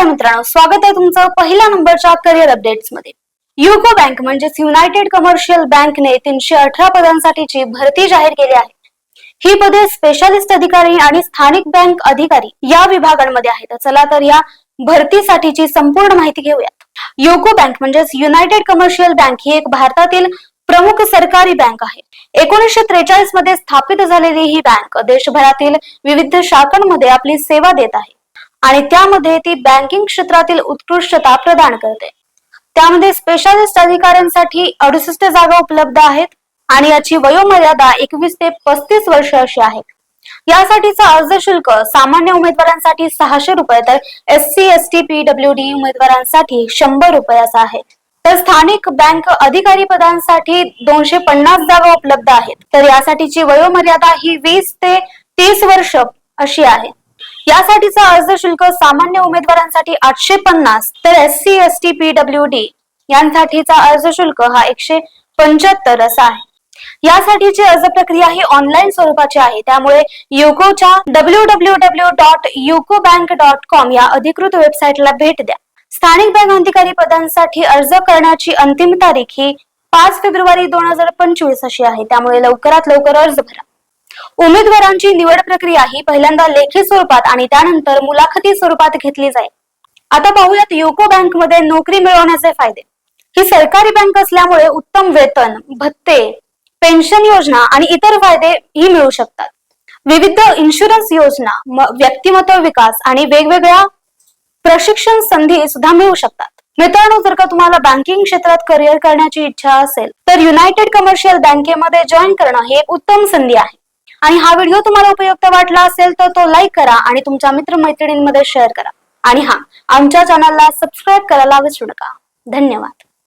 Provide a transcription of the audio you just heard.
नमस्कार मित्रांनो स्वागत आहे तुमचं पहिल्या नंबरच्या करिअर अपडेट्समध्ये. युको बँक म्हणजेच युनायटेड कमर्शियल बँकने तीनशे अठरा पदांसाठीची भरती जाहीर केली आहे. ही पदे स्पेशालिस्ट अधिकारी आणि स्थानिक बँक अधिकारी या विभागांमध्ये आहेत. चला तर या भरतीसाठीची संपूर्ण माहिती घेऊयात. युको बँक म्हणजेच युनायटेड कमर्शियल बँक ही एक भारतातील प्रमुख सरकारी बँक आहे. एकोणीसशे त्रेचाळीसमध्ये स्थापित झालेली ही बँक देशभरातील विविध शाखांमध्ये आपली सेवा देत आहे. आणि त्यामध्ये ती बँकिंग क्षेत्रातील उत्कृष्टता प्रदान करते. त्यामध्ये स्पेशालिस्ट अधिकाऱ्यांसाठी अडुसष्ट जागा उपलब्ध आहेत आणि याची वयोमर्यादा एकवीस ते पस्तीस वर्ष अशी आहे. यासाठीचा अर्ज शुल्क सामान्य उमेदवारांसाठी सहाशे रुपये तर S C S T PW D उमेदवारांसाठी शंभर रुपये असा आहे. तर स्थानिक बँक अधिकारी पदांसाठी दोनशे पन्नास जागा उपलब्ध आहेत. तर यासाठीची वयोमर्यादा ही वीस ते तीस वर्ष अशी आहे. यासाठीचा अर्ज शुल्क सामान्य उमेदवारांसाठी आठशे पन्नास तर S C S T PW D यांसाठीचा अर्ज शुल्क हा एकशे पंच्याहत्तर असा आहे. यासाठीची अर्ज प्रक्रिया ही ऑनलाईन स्वरूपाची आहे. त्यामुळे युकोच्या W W W dot UCO bank dot com या अधिकृत वेबसाईटला भेट द्या. स्थानिक बँक अधिकारी पदांसाठी अर्ज करण्याची अंतिम तारीख ही पाच फेब्रुवारी दोन हजार पंचवीस अशी आहे. त्यामुळे लवकरात लवकर अर्ज भरा. उमेदवारांची निवड प्रक्रिया ही पहिल्यांदा लेखी स्वरूपात आणि त्यानंतर मुलाखती स्वरूपात घेतली जाईल. आता पाहूयात युको बँकमध्ये नोकरी मिळवण्याचे फायदे. ही सरकारी बँक असल्यामुळे उत्तम वेतन भत्ते पेन्शन योजना आणि इतर फायदे ही मिळू शकतात. विविध इन्शुरन्स योजना व्यक्तिमत्व विकास आणि वेगवेगळ्या प्रशिक्षण संधी सुद्धा मिळू शकतात. मित्रांनो जर का तुम्हाला बँकिंग क्षेत्रात करिअर करण्याची इच्छा असेल तर युनायटेड कमर्शियल बँकेमध्ये जॉईन करणं ही एक उत्तम संधी आहे. आणि हा व्हिडिओ तुम्हाला उपयुक्त वाटला असेल तर तो लाईक करा आणि तुमच्या मित्रमैत्रिणींमध्ये शेअर करा. आणि हा आमच्या चॅनलला सबस्क्राईब करायला विसरू नका. धन्यवाद.